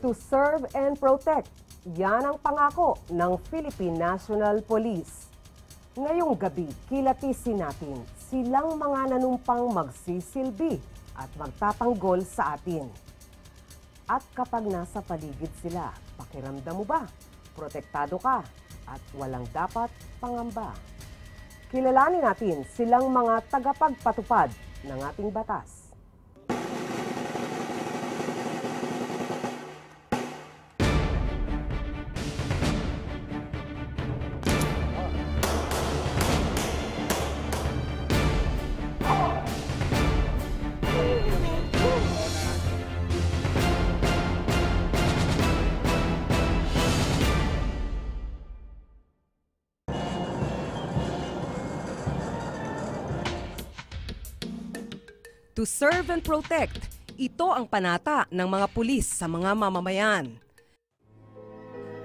To serve and protect. Yan ang pangako ng Philippine National Police. Ngayong gabi, kilatisin natin silang mga nanumpang magsisilbi at magtatanggol sa atin. At kapag nasa paligid sila, pakiramdam mo ba? Protektado ka at walang dapat pangamba. Kilalanin natin silang mga tagapagpatupad ng ating batas. To serve and protect, ito ang panata ng mga pulis sa mga mamamayan.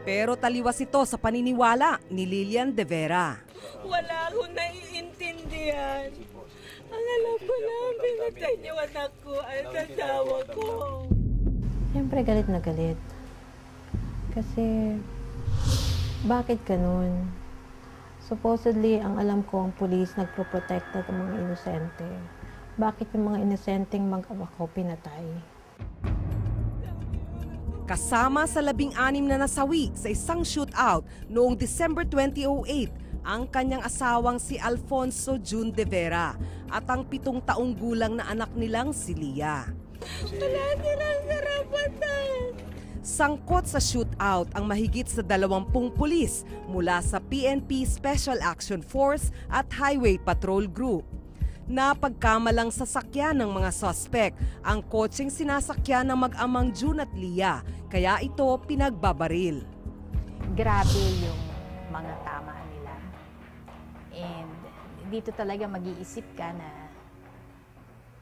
Pero taliwas ito sa paniniwala ni Lilian De Vera. Wala akong naiintindihan. Ang alam ko lang, pinatay niyo anak ko at asawa ko. Siyempre galit na galit. Kasi, bakit ganun? Supposedly, ang alam ko, ang police nagproprotekta ng mga inosente. Bakit yung mga inosenteng mag-awa ko pinatay? Kasama sa labing-anim na nasawi sa isang shootout noong December 2008 ang kanyang asawang si Alfonso June De Vera at ang pitong taong gulang na anak nilang si Lia. Wala silang karapatan. Sangkot sa shootout ang mahigit sa dalawampung pulis mula sa PNP Special Action Force at Highway Patrol Group. Napagkamalang sasakyan ng mga suspect ang kotseng sinasakyan ng mag-amang June at Lia, kaya ito pinagbabaril. grabe yung mga tama nila. And dito talaga mag-iisip ka na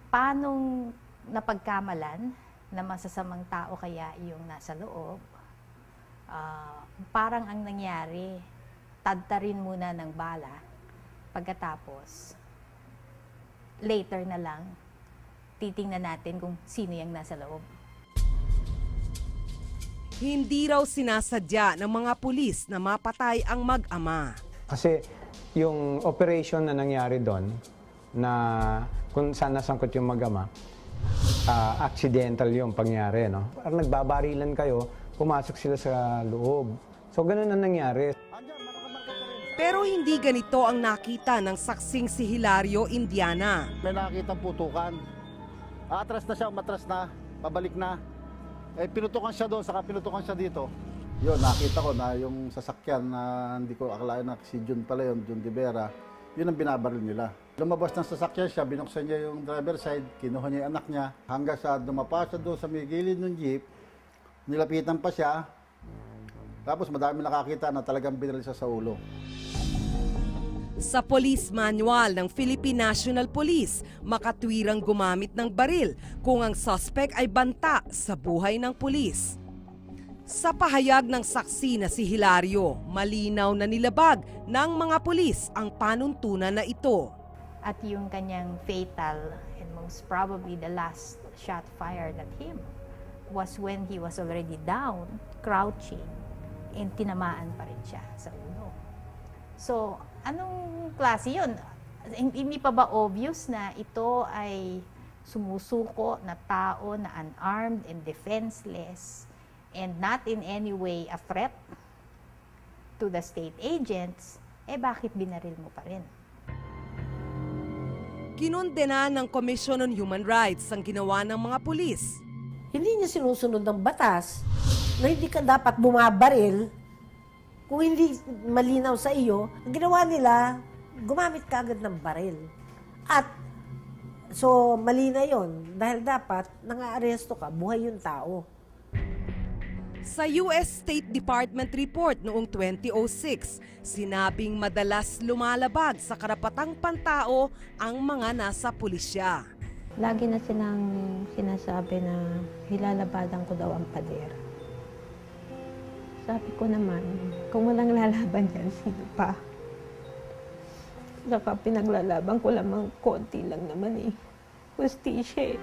paanong napagkamalan na masasamang tao kaya yung nasa loob. Ah, parang ang nangyari, tadtarin muna ng bala. Pagkatapos, later na lang, titingnan natin kung sino yung nasa loob. Hindi raw sinasadya ng mga pulis na mapatay ang mag-ama. Kasi yung operation na nangyari doon, na kung saan nasangkot yung magama, ah, accidental yung pangyari. No? Parang nagbabarilan kayo, pumasok sila sa loob. So ganun ang nangyari. Pero hindi ganito ang nakita ng saksing si Hilario Indiana. May nakakita putukan. Atras na siya, matras na, pabalik na. Eh, pinutukan siya doon, saka pinutukan siya dito. Yun, nakita ko na yung sasakyan na hindi ko akalain na si Jun pala yun, Jun de Vera, yun ang binabaril nila. Lumabas ng sasakyan siya, binuksan niya yung driver side, kinuha niya yung anak niya, hanggang sa dumapa doon sa may gilid ng jeep, nilapitan pa siya, tapos madami nakakita na talagang siya sa ulo. Sa police manual ng Philippine National Police, makatwirang gumamit ng baril kung ang suspect ay banta sa buhay ng pulis. Sa pahayag ng saksi na si Hilario, malinaw na nilabag ng mga pulis ang panuntunan na ito. At yung kanyang fatal and most probably the last shot fired at him was when he was already down, crouching, and tinamaan pa rin siya sa ulo. So, anong klase yun? Hindi pa ba obvious na ito ay sumusuko na tao na unarmed and defenseless and not in any way a threat to the state agents, eh bakit binaril mo pa rin? Kinundena ng Commission on Human Rights ang ginawa ng mga pulis. hindi niya sinusunod ng batas na hindi ka dapat bumabaril kung hindi malinaw sa iyo, ang ginawa nila, gumamit ka agad ng baril. At, so, mali na yon Dahil dapat, nang-aaresto ka, buhay yung tao. Sa US State Department report noong 2006, sinabing madalas lumalabag sa karapatang pantao ang mga nasa pulisya. Lagi na silang sinasabi na hilalabadan ko daw ang pader. Sabi ko naman, kung walang lalaban yan, sino pa? Saka pinaglalaban ko lamang konti lang naman eh. Justisya eh.